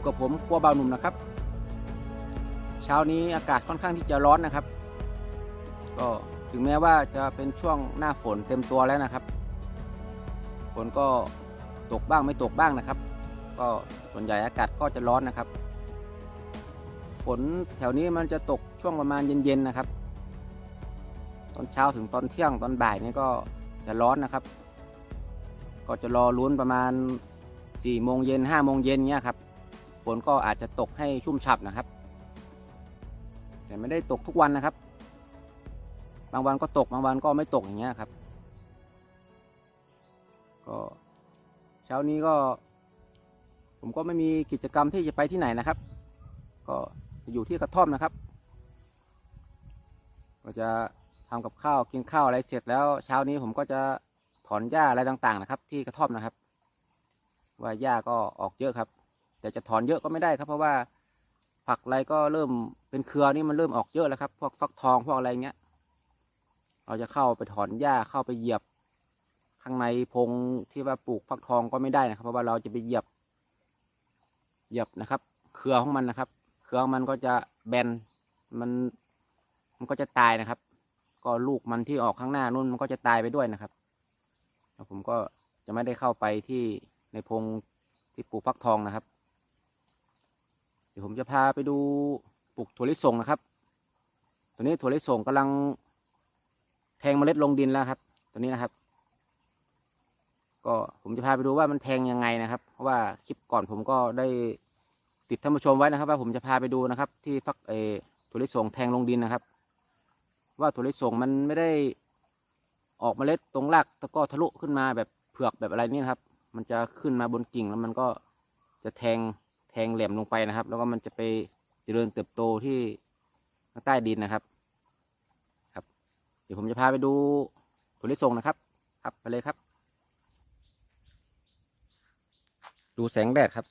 อยู่กับผมกัวเบาหนุ่มนะครับ เช้านี้อากาศค่อนข้างที่จะร้อนนะครับ ก็ถึงแม้ว่าจะเป็นช่วงหน้าฝนเต็มตัวแล้วนะครับ ฝนก็ตกบ้างไม่ตกบ้างนะครับ ก็ส่วนใหญ่อากาศก็จะร้อนนะครับ ฝนแถวนี้มันจะตกช่วงประมาณเย็นๆนะครับ ตอนเช้าถึงตอนเที่ยงตอนบ่ายนี่ก็จะร้อนนะครับ ก็จะรอลุ้นประมาณ4ี่โมงเย็นห้าโมงเย็นเนี้ยครับ ฝนก็อาจจะตกให้ชุ่มฉ่ำนะครับ แต่ไม่ได้ตกทุกวันนะครับ บางวันก็ตกบางวันก็ไม่ตกอย่างเงี้ยครับ ก็เช้านี้ก็ ผมก็ไม่มีกิจกรรมที่จะไปที่ไหนนะครับ ก็อยู่ที่กระท่อมนะครับก็จะทำกับข้าวกินข้าวอะไรเสร็จแล้วเช้านี้ผมก็จะถอนหญ้าอะไรต่างๆนะครับ ที่กระท่อมนะครับ ว่าหญ้าก็ออกเยอะครับ แต่จะถอนเยอะก็ไม่ได้ครับ เพราะว่าผักอะไรก็เริ่มเป็นเครือนี่มันเริ่มออกเยอะแล้วครับ พวกฟักทองพวกอะไรเงี้ย เราจะเข้าไปถอนหญ้าเข้าไปเหยียบ ข้างในพงที่ว่าปลูกฟักทองก็ไม่ได้นะครับ เพราะว่าเราจะไปเหยียบ เหยียบนะครับ เครือของมันนะครับ เครืองมันก็จะแบนมันมันก็จะตายนะครับ ก็ลูกมันที่ออกข้างหน้านู่นมันก็จะตายไปด้วยนะครับแล้วผมก็จะไม่ได้เข้าไปที่ในพงที่ปลูกฟักทองนะครับ เดี๋ยวผมจะพาไปดูปลูกถั่วลิสงนะครับตัวนี้ถั่วลิสงกำลังแทงเมล็ดลงดินแล้วครับตัวนี้นะครับ ก็ผมจะพาไปดูว่ามันแทงยังไงนะครับ เพราะว่าคลิปก่อนผมก็ได้ติดท่านผู้ชมไว้นะครับ ว่าผมจะพาไปดูนะครับ ที่ฟักเอถั่วลิสงแทงลงดินนะครับ ว่าถั่วลิสงมันไม่ได้ออกเมล็ดตรงรากตะก็ทะลุขึ้นมาแบบเผือกแบบอะไรนี่นะครับ มันจะขึ้นมาบนกิ่งแล้วมันก็จะแทง แทงแหลมลงไปนะครับ แล้วก็มันจะไปเจริญเติบโตที่ข้างใต้ดินนะครับ ครับ เดี๋ยวผมจะพาไปดูถั่วลิสงนะครับ ครับไปเลยครับ ดูแสงแดดครับ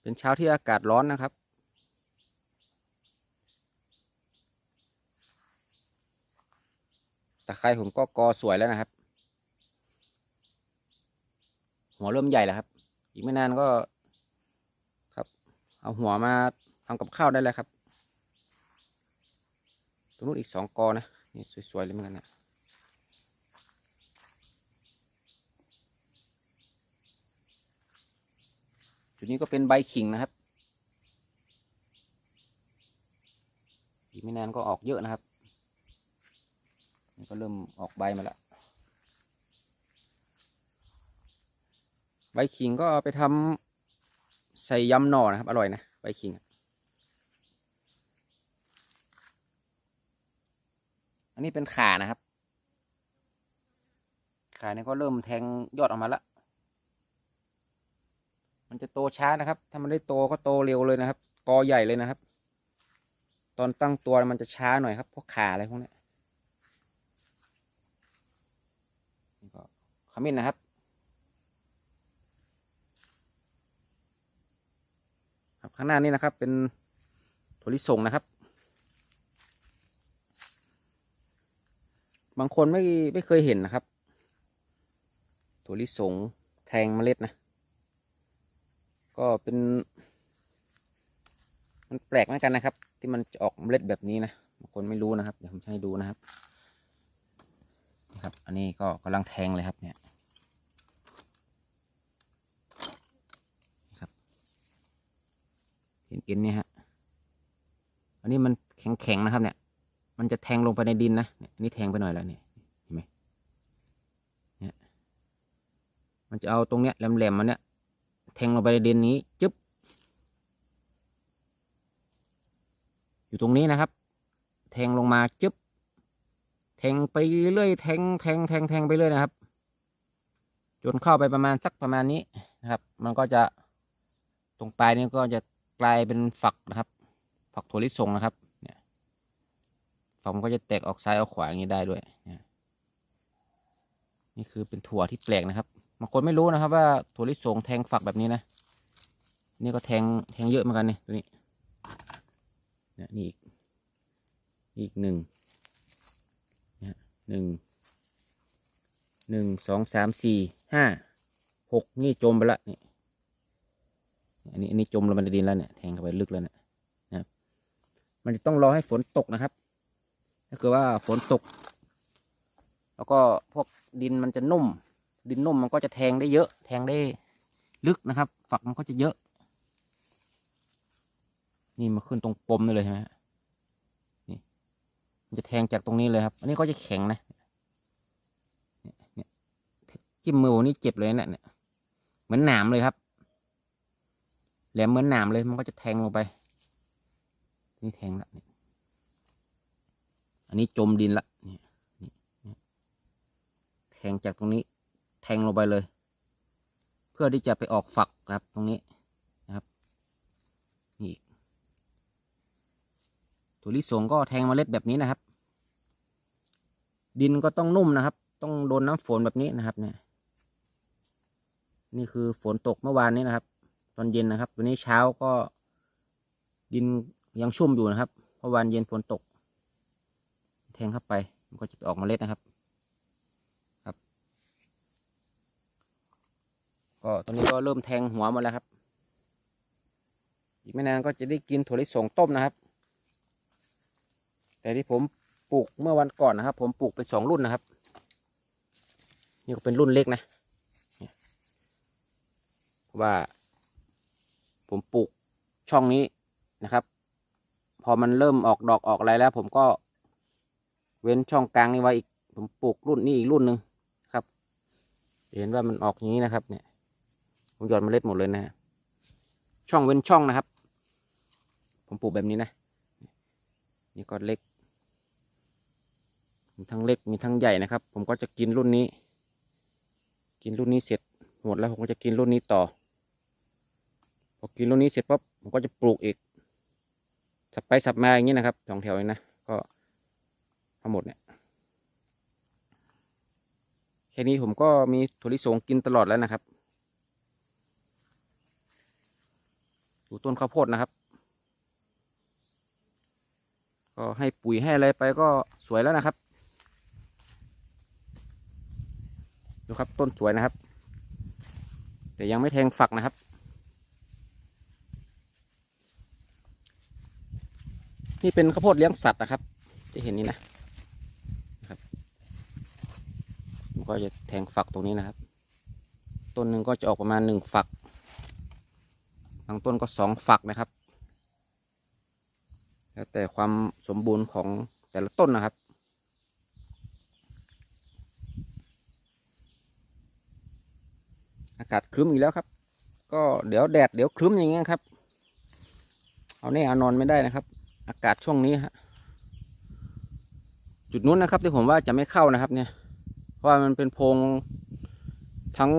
เป็นเช้าที่อากาศร้อนนะครับตะไคร้ผมก็กอสวยแล้วนะครับ หัวเริ่มใหญ่แล้วครับ อีกไม่นานก็ครับ เอาหัวมาทำกับข้าวได้แล้วครับตรงนู้นอีกสองกอนะนี่สวยๆเลยเหมือนกันนะจุดนี้ก็เป็นใบขิงนะครับ อีกไม่นานก็ออกเยอะนะครับนี่ก็เริ่มออกใบมาแล้ว ใบขิงก็เอาไปทำใส่ยำหน่อนะครับ อร่อยนะใบขิงอันนี้เป็นขานะครับ ขาเนี่ยก็เริ่มแทงยอดออกมาแล้ว มันจะโตช้านะครับ ถ้ามันได้โตก็โตเร็วเลยนะครับ กอใหญ่เลยนะครับ ตอนตั้งตัวมันจะช้าหน่อยครับพวกขาอะไรพวกนี้นี่ก็ขมิ้นนะครับ ครับ ข้างหน้านี้นะครับ เป็นถั่วลิสงนะครับ บางคนไม่ไม่เคยเห็นนะครับถั่วลิสงแทงเมล็ดนะ ก็เป็น มันแปลกเหมือนกันนะครับ ที่มันจะออกเมล็ดแบบนี้นะบางคนไม่รู้นะครับ เดี๋ยวผมให้ดูนะครับนะครับ อันนี้ก็กำลังแทงเลยครับเนี่ยนะครับ เห็นเอ็นเนี่ยฮะ อันนี้มันแข็งแข็งๆนะครับ เนี่ย มันจะแทงลงไปในดินนะเนี่ยนี่แทงไปหน่อยแล้วเนี่ยเห็นไหมเนี่ย มันจะเอาตรงเนี้ยแหลมๆมันเนี่ยแทงลงไปในดินนี้จึ๊บ อยู่ตรงนี้นะครับ แทงลงมาจึ๊บ แทงไปเรื่อยแทงแทงแทงแทงไปเรื่อยนะครับ จนเข้าไปประมาณสักประมาณนี้นะครับ มันก็จะตรงปลายนี้ก็จะ กลายเป็นฝักนะครับ ฝักถั่วลิสงนะครับ เนี่ยฝักมันก็จะแตกออกซ้ายออกขวาอย่างนี้ได้ด้วยเนี่ยนี่คือเป็นถั่วที่แปลกนะครับบางคนไม่รู้นะครับ ว่าถั่วลิสงแทงฝักแบบนี้นะ นี่ก็แทงแทงเยอะเหมือนกันนี่ตัวนี้เนี่ยนี่อีกอีกหนึ่งเนี่ยหนึ่งหนึ่งสองสามสี่ห้าหกนี่จมไปละนี่ อันนี้อันนี้จมลงไปในดินแล้วเนี่ยแทงเข้าไปลึกแล้วเนี่ยนะครับ มันจะต้องรอให้ฝนตกนะครับถ้าเกิดว่าฝนตก แล้วก็พวกดินมันจะนุ่ม ดินนุ่มมันก็จะแทงได้เยอะ แทงได้ลึกนะครับ ฝักมันก็จะเยอะ นี่มาขึ้นตรงปมนี่เลยใช่ไหมนี่ มันจะแทงจากตรงนี้เลยครับ อันนี้ก็จะแข็งนะเนี่ยจิ้มมือผมนี่เจ็บเลยนะเนี่ย เหมือนหนามเลยครับ แหลมเหมือนหนามเลยมันก็จะแทงลงไป นี่แทงละเนี่ยอันนี้จมดินละนี่นี่แทงจากตรงนี้ แทงลงไปเลย เพื่อที่จะไปออกฝักครับ ตรงนี้นะครับนี่ถั่วลิสงก็แทงเมล็ดแบบนี้นะครับ ดินก็ต้องนุ่มนะครับ ต้องโดนน้ำฝนแบบนี้นะครับ เนี่ย นี่คือฝนตกเมื่อวานนี้นะครับ ตอนเย็นนะครับ วันนี้เช้าก็ดินยังชุ่มอยู่นะครับ เพราะวันเย็นฝนตก แทงเข้าไป มันก็จะไปออกเมล็ดนะครับ ครับ ก็ตอนนี้ก็เริ่มแทงหัวมาแล้วครับ อีกไม่นานก็จะได้กินถั่วลิสงต้มนะครับ แต่ที่ผมปลูกเมื่อวันก่อนนะครับ ผมปลูกเป็นสองรุ่นนะครับ นี่ก็เป็นรุ่นเล็กนะเพราะว่า ผมปลูกช่องนี้นะครับ พอมันเริ่มออกดอกออกอะไรแล้ว ผมก็เว้นช่องกลางนี้ไว้อีก ผมปลูกรุ่นนี้อีกรุ่นหนึ่งครับเห็นว่ามันออกอย่างนี้นะครับ เนี่ย ผมหยอดเมล็ดหมดเลยนะช่องเว้นช่องนะครับ ผมปลูกแบบนี้นะ นี่ก็เล็ก มีทั้งเล็กมีทั้งใหญ่นะครับ ผมก็จะกินรุ่นนี้ กินรุ่นนี้เสร็จหมดแล้วผมก็จะกินรุ่นนี้ต่อ อกินรุ่นนี้เสร็จปั๊บผมก็จะปลูกอีก สับไปสับมาอย่างนี้นะครับสองแถวเองนะ ก็ทั้งหมดเนี่ย แค่นี้ผมก็มีถั่วลิสงกินตลอดแล้วนะครับ ดูต้นข้าวโพดนะครับ ก็ให้ปุ๋ยให้อะไรไปก็สวยแล้วนะครับดูครับต้นสวยนะครับ แต่ยังไม่แทงฝักนะครับ นี่เป็นข้าวโพดเลี้ยงสัตว์นะครับ ที่เห็นนี่นะนะครับมันก็จะแทงฝักตรงนี้นะครับ ต้นหนึ่งก็จะออกประมาณหนึ่งฝักบางต้นก็สองฝักนะครับ แล้วแต่ความสมบูรณ์ของแต่ละต้นนะครับอากาศครึ้มอีกแล้วครับ ก็เดี๋ยวแดดเดี๋ยวครึ้มอย่างเงี้ยครับ เอาแน่เอานอนไม่ได้นะครับ อากาศช่วงนี้ฮะจุดนู้นนะครับที่ผมว่าจะไม่เข้านะครับ เนี่ย เพราะว่ามันเป็นโพงทั้ง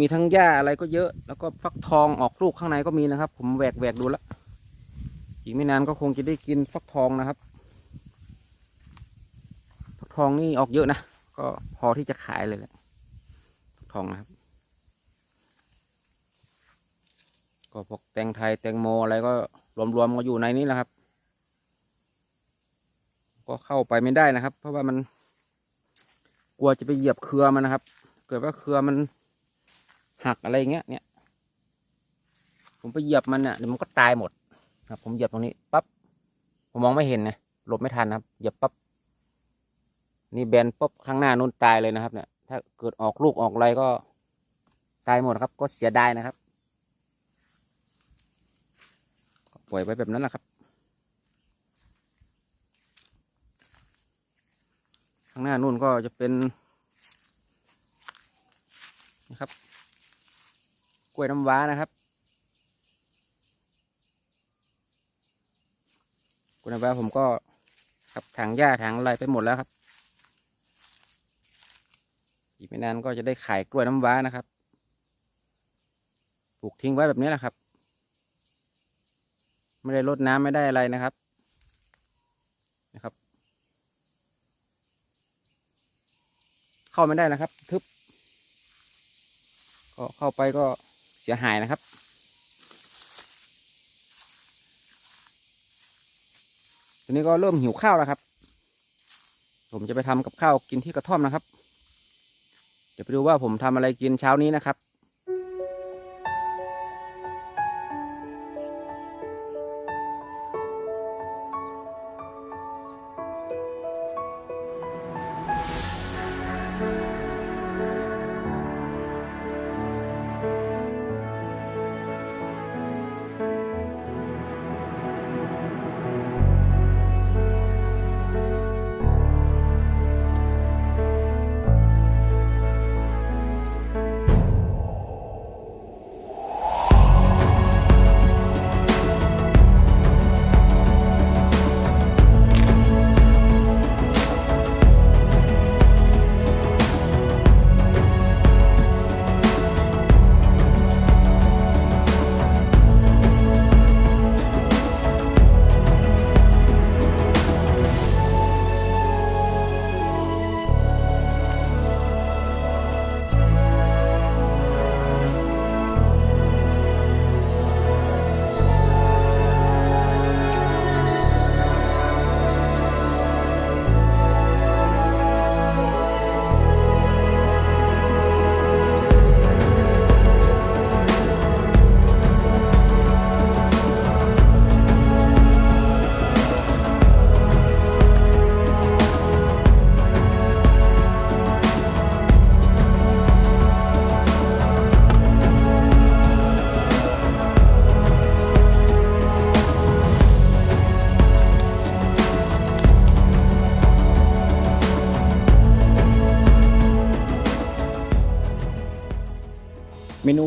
มีทั้งหญ้าอะไรก็เยอะ แล้วก็ฟักทองออกลูกข้างในก็มีนะครับ ผมแหวกแหวกดูแล้วอีกไม่นานก็คงจะได้กินฟักทองนะครับ ฟักทองนี่ออกเยอะนะก็พอที่จะขายเลยแหละฟักทองนะครับ ก็พวกแตงไทยแตงโมอะไรก็รวมๆก็อยู่ในนี้แหละครับ ก็เข้าไปไม่ได้นะครับ เพราะว่ามันกลัวจะไปเหยียบเครือมันนะครับ เกิดว่าเครือมันหักอะไรเงี้ยเนี่ย ผมไปเหยียบมันเนี่ยเดี๋ยวมันก็ตายหมดครับ ผมเหยียบตรงนี้ปั๊บผมมองไม่เห็นนะหลบไม่ทันนะครับ เหยียบปั๊บนี่แบนปุ๊บข้างหน้านู้นตายเลยนะครับ เนี่ย ถ้าเกิดออกลูกออกอะไรก็ตายหมดครับ ก็เสียดายนะครับปล่อยไว้แบบนั้นนะครับางหน้านู่นก็จะเป็นนะครับ กล้วยน้ำว้านะครับ กล้วยน้ำว้าผมก็ขับถังหญ้าถังอะไรไปหมดแล้วครับ อีกไม่นานก็จะได้ขายกล้วยน้ำว้านะครับ ปลูกทิ้งไว้แบบนี้แหละครับ ไม่ได้รดน้ำไม่ได้อะไรนะครับ เข้าไม่ได้นะครับ ทึบ ก็เข้าไปก็เสียหายนะครับทีนี้ก็เริ่มหิวข้าวแล้วครับ ผมจะไปทำกับข้าวกินที่กระท่อมนะครับ เดี๋ยวไปดูว่าผมทำอะไรกินเช้านี้นะครับ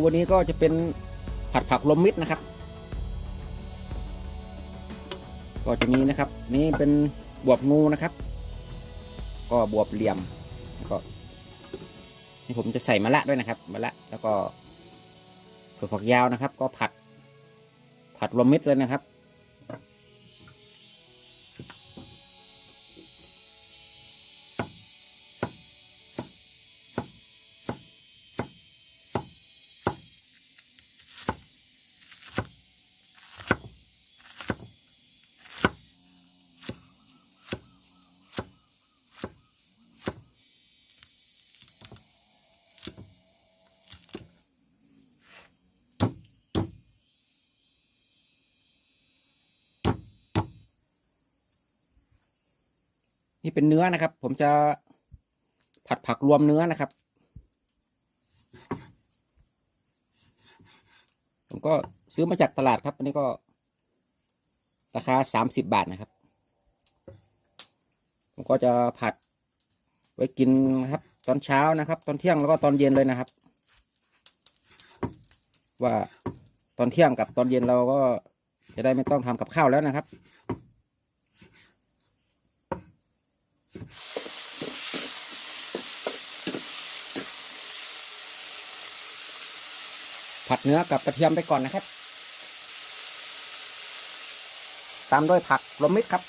วันนี้ก็จะเป็นผัดผักลมมิตรนะครับ ก็จะมีนะครับ นี่เป็นบวบงูนะครับ ก็บวบเหลี่ยมแล้วก็นี่ผมจะใส่มะละด้วยนะครับมะละแล้วก็ถั่วฝักยาวนะครับ ก็ผัดผัดรวมมิตรเลยนะครับ นี่เป็นเนื้อนะครับ ผมจะผัดผักรวมเนื้อนะครับ ผมก็ซื้อมาจากตลาดครับ อันนี้ก็ ราคาสามสิบบาทนะครับ ผมก็จะผัดไว้กินนะครับ ตอนเช้านะครับ ตอนเที่ยงแล้วก็ตอนเย็นเลยนะครับ ว่าตอนเที่ยงกับตอนเย็นเราก็จะได้ไม่ต้องทำกับข้าวแล้วนะครับ ผัดเนื้อกับกระเทียมไปก่อนนะครับ ตามด้วยผักรวมมิตรครับ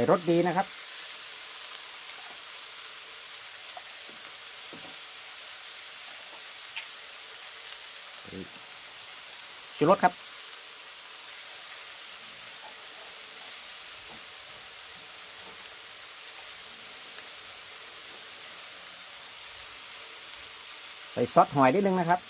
ส่รสดีนะครับ ชูรสครับ ใส่ซอสหอยนิดนึงนะครับ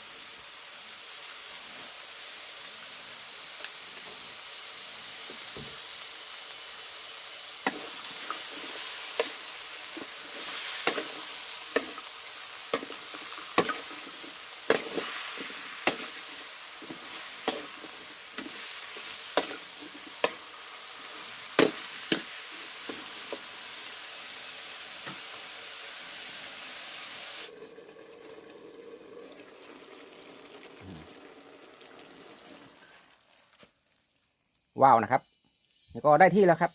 ว้าวนะครับนี่ก็ได้ที่แล้วครับ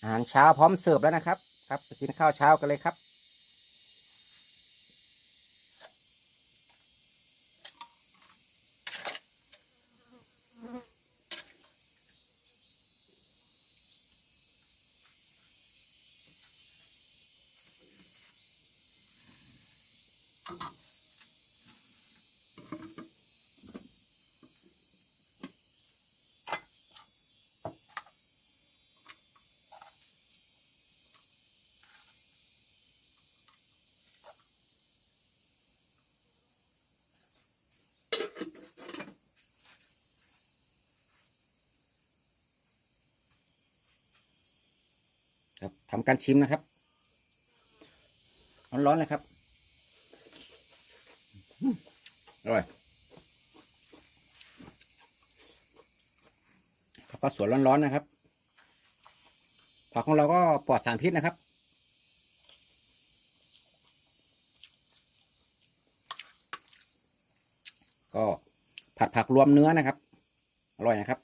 อาหารเช้าพร้อมเสิร์ฟแล้วนะครับ ครับไปกินข้าวเช้ากันเลยครับ ครับทำการชิมนะครับ ร้อนๆเลยครับอร่อยข้าวก็สวนร้อนๆนะครับผักของเราก็ปลอดสารพิษนะครับ ก็ผัดผักรวมเนื้อนะครับ อร่อยนะครับ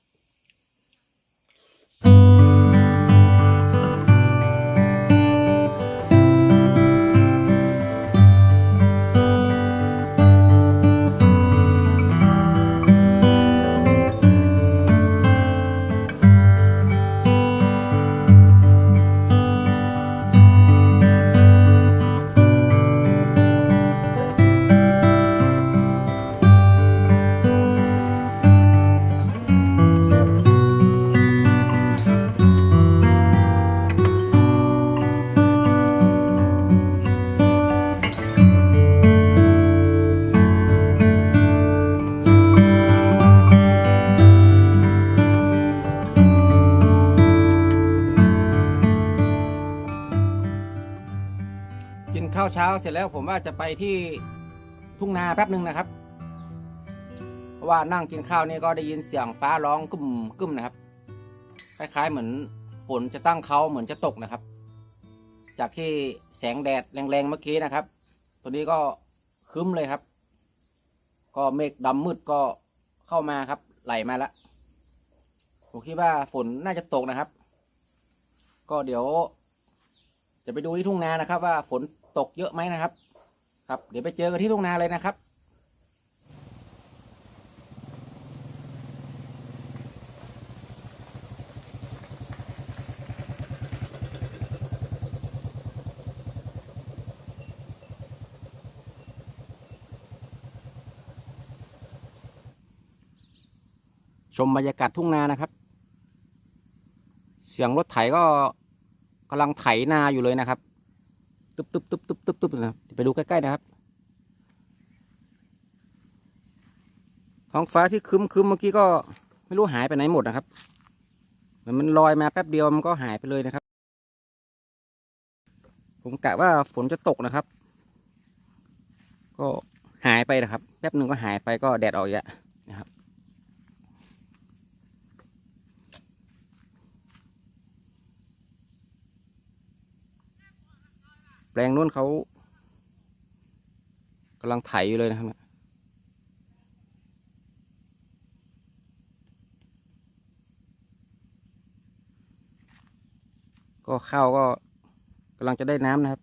เสร็จแล้วผมว่าจะไปที่ทุ่งนาแป๊บหนึ่งนะครับ เพราะว่านั่งกินข้าวนี่ก็ได้ยินเสียงฟ้าร้องกึ่มกึ่มนะครับ คล้าย ๆ เหมือนฝนจะตั้งเขาเหมือนจะตกนะครับ จากที่แสงแดดแรงๆเมื่อกี้นะครับ ตัวนี้ก็คึ้มเลยครับ ก็เมฆดำมืดก็เข้ามาครับ ไหลมาแล้วผมคิดว่าฝนน่าจะตกนะครับ ก็เดี๋ยว จะไปดูที่ทุ่งนานะครับ ว่าฝน ตกเยอะไหมนะครับ ครับ เดี๋ยวไปเจอกันที่ทุ่งนาเลยนะครับชมบรรยากาศทุ่งนานะครับ เสียงรถไถก็กำลังไถนาอยู่เลยนะครับ ตึ๊บตึ๊บตึ๊บตึ๊บตึ๊บตึ๊บนะครับไปดูใกล้ๆนะครับ ท้องฟ้าที่ครึ้มครึ้มเมื่อกี้ก็ไม่รู้หายไปไหนหมดนะครับเหมือนมันลอยมาแป๊บเดียวมันก็หายไปเลยนะครับ ผมกะว่าฝนจะตกนะครับ ก็หายไปนะครับ แป๊บหนึ่งก็หายไปก็แดดออกอีกแล้วนะครับ แปลงนู้นเขากำลังไถอยู่เลยนะครับเนี่ยก็ข้าวก็กำลังจะได้น้ำนะครับ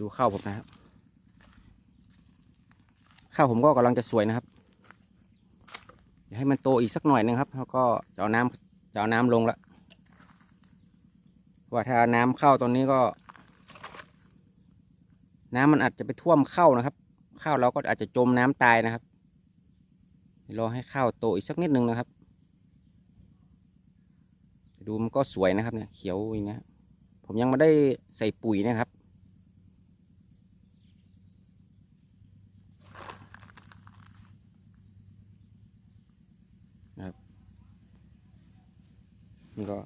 ดูข้าวผมนะครับ ข้าวผมก็กำลังจะสวยนะครับ ให้มันโตอีกสักหน่อยหนึงครับแล้วก็จะเอาน้ำจะเอาน้ำลงละว่าถ้าเอาน้ำเข้าตอนนี้ก็ น้ำมันอาจจะไปท่วมเข้านะครับ ข้าวเราก็อาจจะจมน้ำตายนะครับรอให้ข้าวโตอีกสักนิดนึงนะครับ ดูมันก็สวยนะครับเนี่ยเขียวอย่างเงี้ยผมยังไม่ได้ใส่ปุ๋ยนะครับ นี่ก็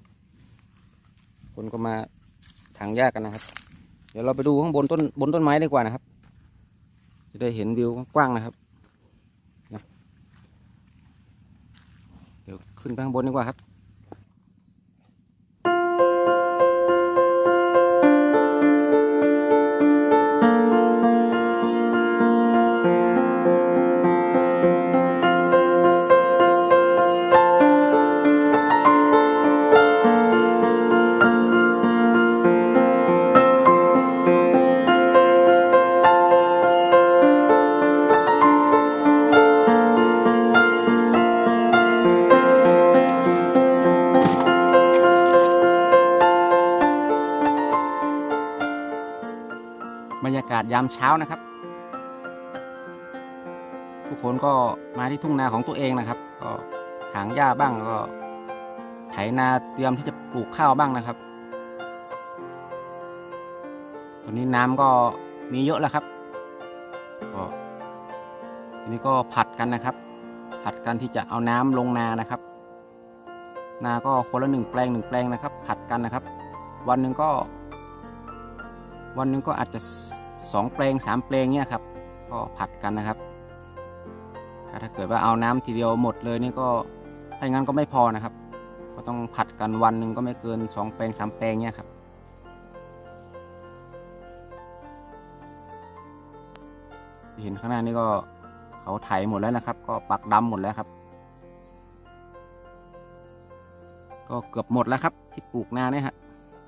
คนก็มาถางหญ้ากันนะครับ เดี๋ยวเราไปดูข้างบนต้นบนต้นไม้ดีกว่านะครับ จะได้เห็นวิวกว้างนะครับนะเดี๋ยวขึ้นไปข้างบนดีกว่าครับ ยามเช้านะครับ ทุกคนก็มาที่ทุ่งนาของตัวเองนะครับ ก็ถางหญ้าบ้างแล้วก็ไถนาเตรียมที่จะปลูกข้าวบ้างนะครับตอนนี้น้ำก็มีเยอะแล้วครับก็ทีนี้ก็ผัดกันนะครับ ผัดกันที่จะเอาน้ำลงนานะครับ นาก็คนละหนึ่งแปลงหนึ่งแปลงนะครับ ผัดกันนะครับ วันหนึ่งก็ วันหนึ่งก็อาจจะ สองแปลงสามแปลงเนี่ยครับก็ผัดกันนะครับ ถ้าเกิดว่าเอาน้ำทีเดียวหมดเลยนี่ก็ถ้าอย่างนั้นก็ไม่พอนะครับ ก็ต้องผัดกันวันหนึ่งก็ไม่เกินสองแปลงสามแปลงเนี่ยครับเห็นข้างหน้านี่ก็เขาไถหมดแล้วนะครับ ก็ปักดำหมดแล้วครับ ก็เกือบหมดแล้วครับที่ปลูกนาเนี่ยฮะ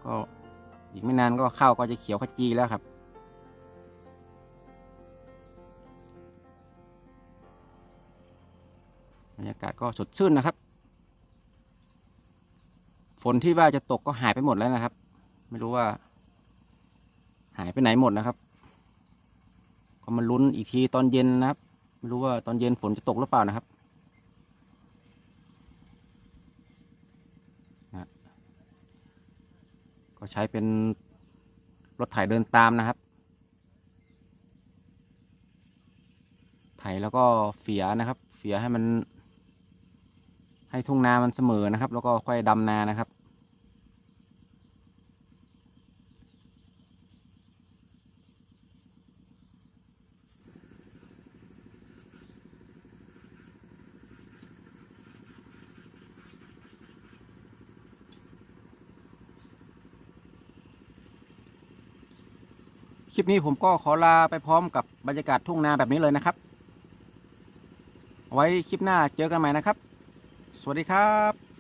ก็อีกไม่นานก็ข้าวก็จะเขียวขจีแล้วครับ ก็สดชื่นนะครับ ฝนที่ว่าจะตกก็หายไปหมดแล้วนะครับ ไม่รู้ว่า หายไปไหนหมดนะครับ ก็มาลุ้นอีกทีตอนเย็นนะครับ ไม่รู้ว่าตอนเย็นฝนจะตกหรือเปล่านะครับนะก็ใช้เป็นรถไถเดินตามนะครับ ไถแล้วก็เฝียนะครับ เฝียให้มัน ให้ทุ่งนามันเสมอนะครับ แล้วก็ค่อยดำนานะครับ คลิปนี้ผมก็ขอลาไปพร้อมกับบรรยากาศทุ่งนาแบบนี้เลยนะครับ ไว้คลิปหน้าเจอกันใหม่นะครับ สวัสดีครับ